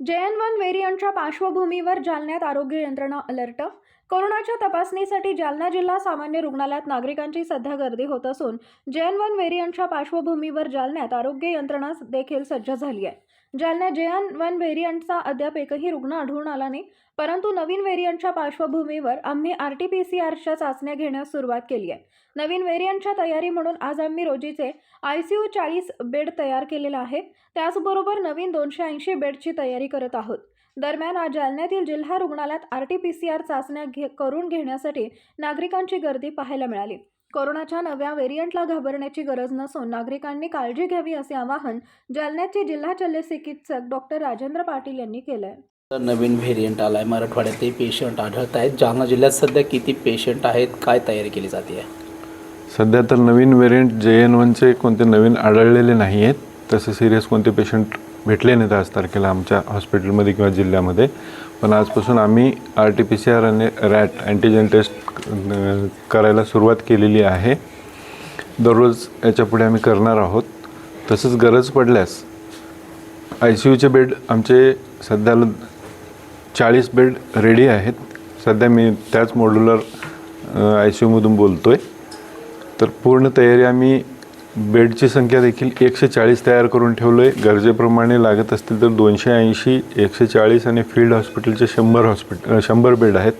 जे N one व्हेरियंटच्या पार्श्वभूमीवर जालन्यात आरोग्य यंत्रणा अलर्ट कोरोनाच्या तपासणीसाठी जालना जिल्हा सामान्य रुग्णालयात नागरिकांची सध्या गर्दी होत असून जे एन वन व्हेरियंटच्या पार्श्वभूमीवर जालन्यात आरोग्य यंत्रणा देखील सज्ज झाली आहे. जालन्यात जे एन वन व्हेरियंटचा अद्याप एकही रुग्ण आढळून आला नाही परंतु नवीन व्हेरियंटच्या पार्श्वभूमीवर आम्ही आर टी पी सी आरच्या चाचण्या घेण्यास सुरुवात केली आहे. नवीन व्हेरियंटच्या तयारी म्हणून आज आम्ही रोजीचे आय सी यू चाळीस बेड तयार केलेला आहे त्याचबरोबर नवीन दोनशे ऐंशी बेडची तयारी करत आहोत. दरम्यान आज जालन्यातील जिल्हा रुग्णालयात R T P C R चाचण्या घे करून घेण्यासाठी नागरिकांची गर्दी पाहायला मिळाली. कोरोनाच्या नव्या व्हेरियंटला घाबरण्याची गरज नसून नागरिकांनी काळजी घ्यावी असे आवाहन जालन्याचे जिल्हा शल्य चिकित्सक डॉक्टर राजेंद्र पाटील यांनी केलं आहे तर नवीन व्हेरियंट आला आहे मराठवाड्यातही पेशंट आढळत आहेत. जालना जिल्ह्यात सध्या किती पेशंट आहेत? काय तयारी केली जाते? आहे सध्या तर नवीन व्हेरियंट जे एन वनचे कोणते नवीन आढळलेले नाही आहेत तसे सिरियस कोणते पेशंट भेटले नाहीत आज तारखेला आमच्या हॉस्पिटलमध्ये किंवा जिल्ह्यामध्ये. पण आजपासून आम्ही R T P C R आणि रॅट अँटीजन टेस्ट करायला सुरुवात केलेली आहे. दररोज याच्यापुढे आम्ही करणार आहोत. तसंच गरज पडल्यास आय सी यूचे बेड आमचे सध्याला चाळीस बेड रेडी आहेत. सध्या मी त्याच मॉड्युलर आय सी यूमधून बोलतो आहे तर पूर्ण तयारी आम्ही बेडची संख्या देखील एकशे चाळीस तयार करून ठेवलं आहे गरजेप्रमाणे लागत असतील तर दोनशे ऐंशी एकशे चाळीस आणि फील्ड हॉस्पिटलचे शंभर हॉस्पिटल शंभर बेड आहेत.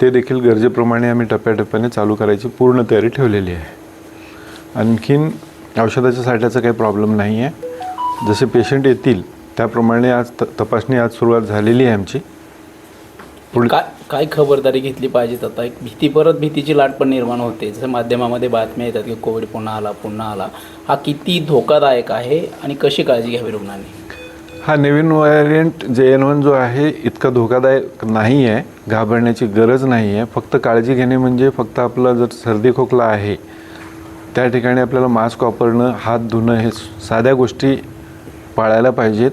ते देखील गरजेप्रमाणे आम्ही टप्प्याटप्प्याने चालू करायची पूर्ण तयारी ठेवलेली आहे. आणखीन औषधाच्या साठ्याचा काही प्रॉब्लेम नाही आहे जसे पेशंट येतील त्याप्रमाणे आज त तपासणी आज सुरुवात झालेली आहे आमची. पुढे काय काय खबरदारी घेतली पाहिजेत आता एक भीती परत भीतीची लाट पण निर्माण होते. जसं माध्यमामध्ये बातम्या येतात की कोविड पुन्हा आला पुन्हा आला. हा किती धोकादायक आहे आणि कशी काळजी घ्यावी रुग्णांनी? हा नवीन व्हॅरियंट जे एन वन जो आहे इतका धोकादायक नाही आहे घाबरण्याची गरज नाही आहे फक्त काळजी घेणे म्हणजे फक्त आपला जर सर्दी खोकला आहे त्या ठिकाणी आपल्याला मास्क वापरणं हात धुणं हे साध्या गोष्टी पाळायला पाहिजेत.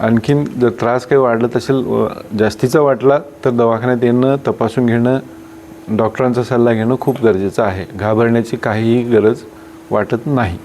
आणखीन जर त्रास काही वाढत असेल व जास्तीचा वाटला तर दवाखान्यात येणं तपासून घेणं डॉक्टरांचा सल्ला घेणं खूप गरजेचं आहे. घाबरण्याची काहीही गरज वाटत नाही.